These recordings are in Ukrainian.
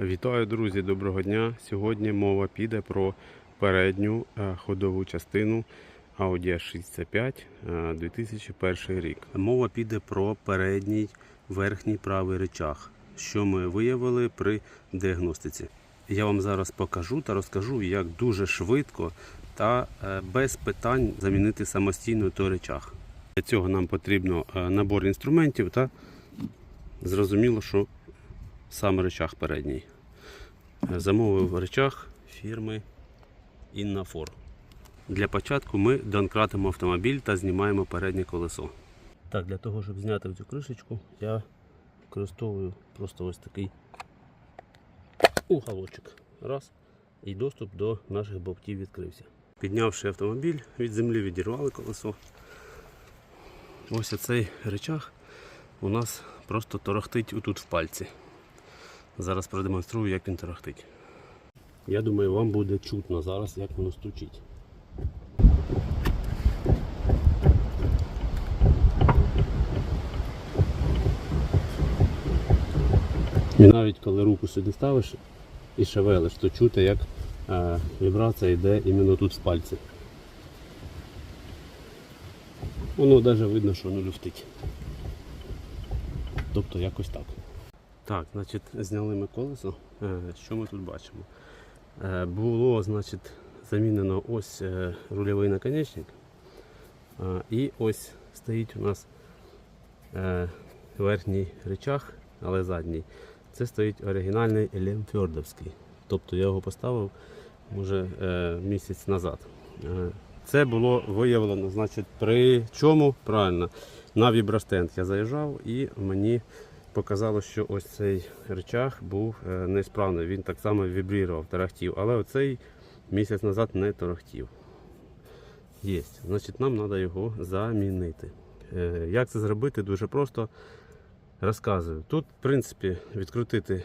Вітаю, друзі, доброго дня. Сьогодні мова піде про передню е, ходову частину Audi A6 C5 2001 рік. Мова піде про передній верхній правий речах, що ми виявили при діагностиці. Я вам зараз покажу та розкажу, як дуже швидко та е, без питань замінити самостійно той речах. Для цього нам потрібно е, набор інструментів та зрозуміло, що саме речах передній. Е, Замовив речах фірми Іннафор. Для початку ми донкратимо автомобіль та знімаємо переднє колесо. Так, для того, щоб зняти цю кришечку, я використовую просто ось такий уголочок. Раз. І доступ до наших болтів відкрився. Піднявши автомобіль, від землі відірвали колесо. Ось оцей речах у нас просто торохтить отут в пальці. Зараз продемонструю, як він тарахтить. Я думаю, вам буде чутно зараз, як воно стучить. І навіть коли руку сюди ставиш і шевелиш, то чути, як е, вібрація йде іменно тут з пальця. Воно навіть видно, що воно люфтить. Тобто якось так. Так, значить, зняли ми колесо. Е, Що ми тут бачимо? Е, Було, значить, замінено ось е, рульовий наконечник. І ось стоїть у нас верхній речах, але задній. Це стоїть оригінальний Лемфьордовський. Тобто я його поставив може місяць назад. Це було виявлено, значить, при чому? Правильно, на вібростенд я заїжджав і мені показало, що ось цей речах був е, несправний. Він так само вібрував, тарахтів, але оцей місяць назад не торохтів. Є. Значить, нам треба його замінити. Е, Як це зробити? Дуже просто розказую. Тут, в принципі, відкрутити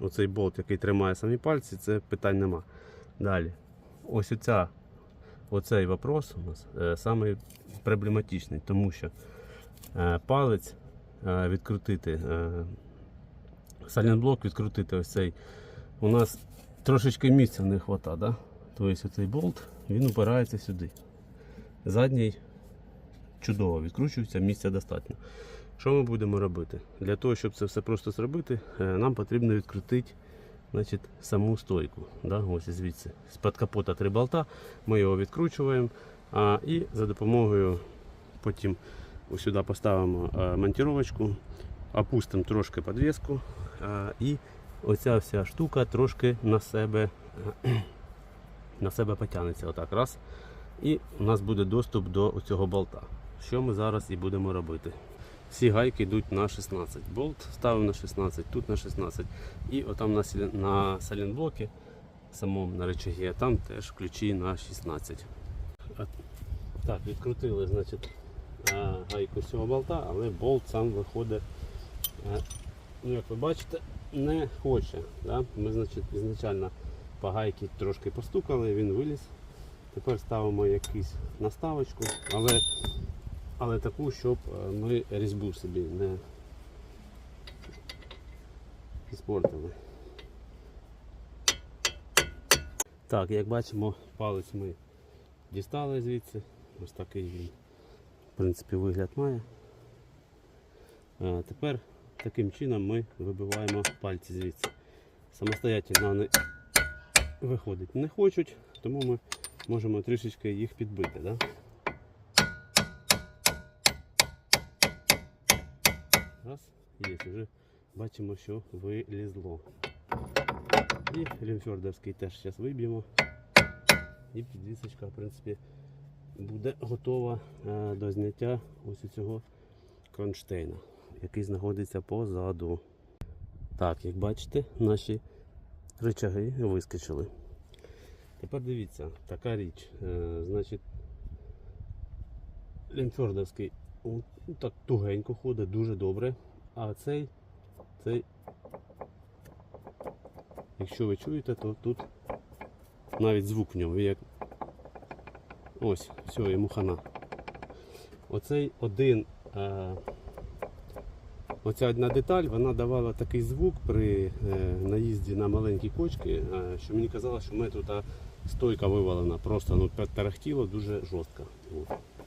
оцей болт, який тримає самі пальці, це питань нема. Далі. Ось оця, оцей вопрос у нас е, тому що е, палець відкрутити, е, сайлентблок відкрутити ось цей. У нас трошечки місця не вистачає, да? тобто оцей болт він упирається сюди. Задній чудово відкручується, місця достатньо. Що ми будемо робити? Для того, щоб це все просто зробити, е, нам потрібно відкрутити значить, саму стойку. Да? Ось звідси. З-під капота три болта, ми його відкручуємо а, і за допомогою потім ось сюди поставимо е, монтировочку, опустимо трошки підвіску і оця вся штука трошки на себе, на себе потягнеться. Отак, раз. І у нас буде доступ до цього болта. Що ми зараз і будемо робити? Всі гайки йдуть на 16. Болт ставимо на 16, тут на 16. І отам на, салінблокі, самому на речагі, там теж ключі на 16. Так, відкрутили значить, гайку з цього болта, але болт сам виходить, е, ну, як ви бачите, не хоче. Да? Ми значить, ізначально по гайки трошки постукали, він виліз. Тепер ставимо якусь наставочку, але, але таку, щоб е, ми різьбу собі не спортили. Так, як бачимо, палець ми дістали звідси. Ось такий він, принципі, вигляд має. Тепер таким чином ми вибиваємо пальці звідси. Самостоятельно вони виходить не хочуть, тому ми можемо трішечки їх підбити. Да? Раз, є, вже бачимо, що вилізло. І лімфьордовський теж зараз виб'ємо. І підвісочка, в принципі, буде готова е, до зняття ось цього кронштейна, який знаходиться позаду. Так, як бачите, наші рычаги вискочили. Тепер дивіться, така річ. Е, значить, Лімфьордовський ну, так тугенько ходить, дуже добре. А цей, цей, якщо ви чуєте, то тут навіть звук в ньому як. Ось, все, йому хана. Оцей один е, оця одна деталь вона давала такий звук при е, наїзді на маленькі кочки, е, що мені казалось, що в мене стойка вивалена, просто ну, тарахтіло дуже жорстко.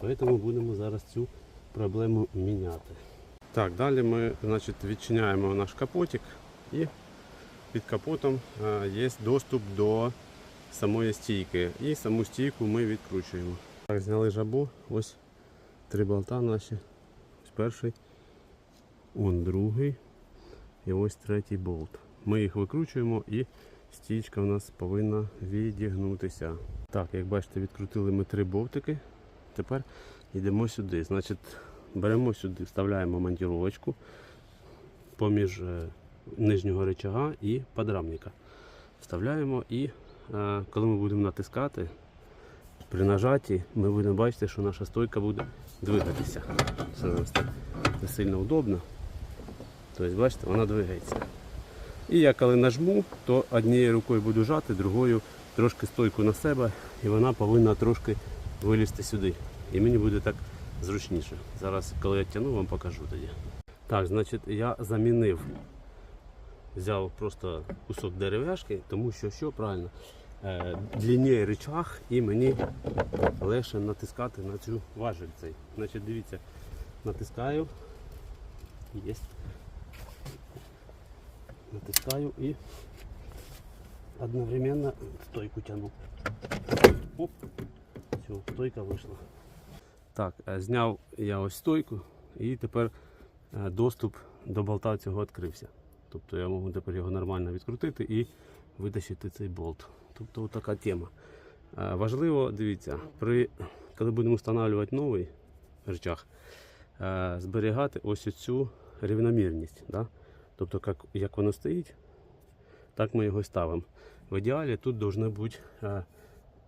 От. Тому будемо зараз цю проблему міняти. Так, далі ми значить, відчиняємо наш капотик і під капотом е, є доступ до самої стійки. І саму стійку ми відкручуємо. Так, зняли жабу, ось три болта наші. Ось перший, он другий і ось третій болт. Ми їх викручуємо і стійка в нас повинна відігнутися. Так, як бачите, відкрутили ми три болтики. Тепер йдемо сюди. Значить, беремо сюди, вставляємо монтировочку поміж е, нижнього рычага і подрамника. Вставляємо і коли ми будемо натискати, при нажатті ми будемо бачити, що наша стойка буде двигатися. Це у не сильно удобно. Тобто, бачите, вона двигається. І я коли нажму, то однією рукою буду жати, другою трошки стойку на себе, і вона повинна трошки вилізти сюди. І мені буде так зручніше. Зараз, коли я тягну, вам покажу тоді. Так, значить, я замінив. Взяв просто кусок дерев'яшки, тому що що правильно, е, длинніє рычаг і мені легше натискати на цю важель цей. Значить, дивіться, натискаю. Є. Натискаю і одновременно стойку тяну. Оп. Все, стойка вийшла. Так, е, зняв я ось стойку і тепер е, доступ до болта цього відкрився. Тобто я можу тепер його нормально відкрутити і витащити цей болт. Тобто така тема. Е, Важливо, дивіться, при, коли будемо встановлювати новий рычаг, е, зберігати ось цю рівномірність. Да? Тобто, як, як воно стоїть, так ми його ставимо. В ідеалі тут повинно бути е,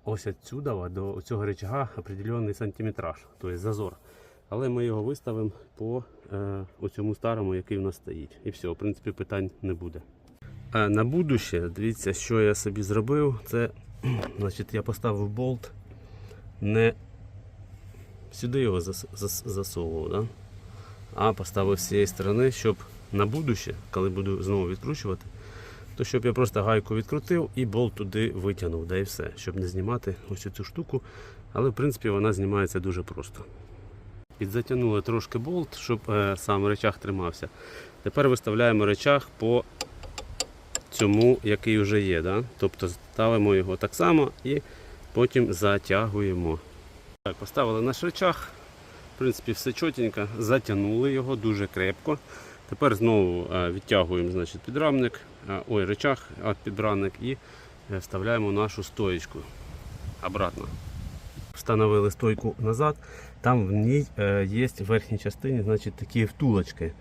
ось відсюди до цього рычага определений сантиметраж, тобто зазор. Але ми його виставимо по оцьому старому, який в нас стоїть. І все, в принципі, питань не буде. На будуще, дивіться, що я собі зробив. Це значить, я поставив болт, не сюди його зас, зас, засовував, да? а поставив з цієї сторони, щоб на будуще, коли буду знову відкручувати, то щоб я просто гайку відкрутив і болт туди витягнув, да і все, щоб не знімати ось цю штуку. Але в принципі вона знімається дуже просто. Підзатягнули трошки болт, щоб е, сам речах тримався. Тепер виставляємо речах по цьому, який вже є. Да? Тобто ставимо його так само і потім затягуємо. Так, Поставили наш речах. В принципі, все чотенько, затягнули його дуже крепко. Тепер знову е, відтягуємо значить, підрамник, е, ой, речах, а підрамник і е, вставляємо нашу стоєчку обратно. Встановили стойку назад. Там в ній є в верхній частині значить, такі втулочки.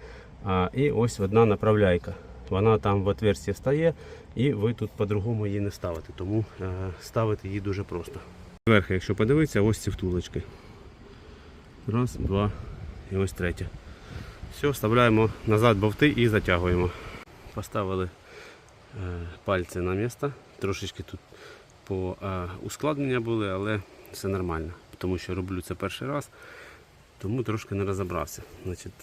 І ось одна направляйка. Вона там в отверстие встає, і ви тут по-другому її не ставите, тому е, ставити її дуже просто. Зверху, якщо подивитися, ось ці втулочки. Раз, два і ось третя. Все, вставляємо назад болти і затягуємо. Поставили е, пальці на місце. Трошечки тут по е, ускладнення були, але все нормально, тому що роблю це перший раз, тому трошки не розібрався. Значить,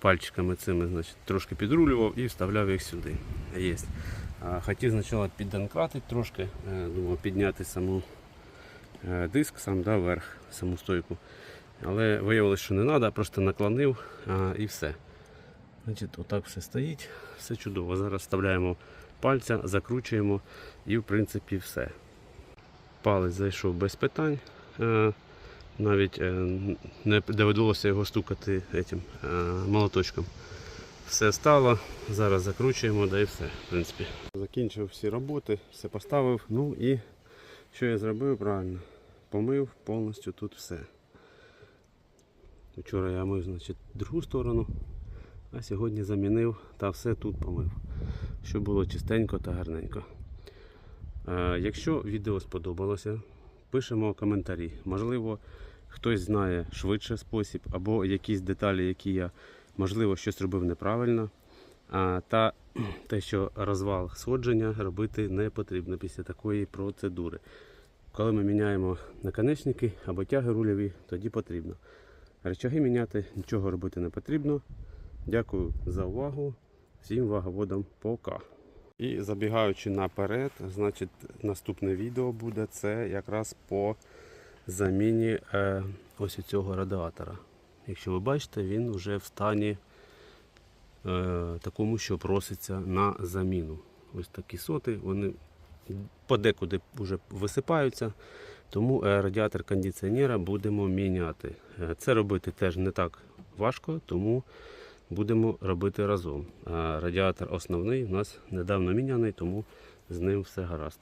пальчиками цими значить, трошки підрулював і вставляв їх сюди. Є. Хотів спочатку піддонкратити трошки, е, думав підняти саму е, диск сам да, вверх, саму стойку. Але виявилося, що не треба, просто наклонив і все. Значить, Отак все стоїть, все чудово. Зараз вставляємо пальця, закручуємо і в принципі все. Палець зайшов без питань. Навіть е, не довелося його стукати этим, е, молоточком. Все стало, зараз закручуємо, да і все. В принципі. Закінчив всі роботи, все поставив. Ну і що я зробив правильно? Помив повністю тут все. Вчора я мив значить, другу сторону, а сьогодні замінив та все тут помив, щоб було чистенько та гарненько. Е, Якщо відео сподобалося, пишемо коментарі. Можливо, хтось знає швидше спосіб, або якісь деталі, які я, можливо, щось робив неправильно. Та те, що розвал сходження робити не потрібно після такої процедури. Коли ми міняємо наконечники або тяги рульові, тоді потрібно. Речаги міняти, нічого робити не потрібно. Дякую за увагу. Всім ваговодам пока. І забігаючи наперед, значить, наступне відео буде це якраз по заміні е, ось цього радіатора. Якщо ви бачите, він вже в стані е, такому, що проситься на заміну. Ось такі соти, вони подекуди вже висипаються, тому е, радіатор кондиціонера будемо міняти. Це робити теж не так важко, тому будемо робити разом. Радіатор основний у нас недавно міняний, тому з ним все гаразд.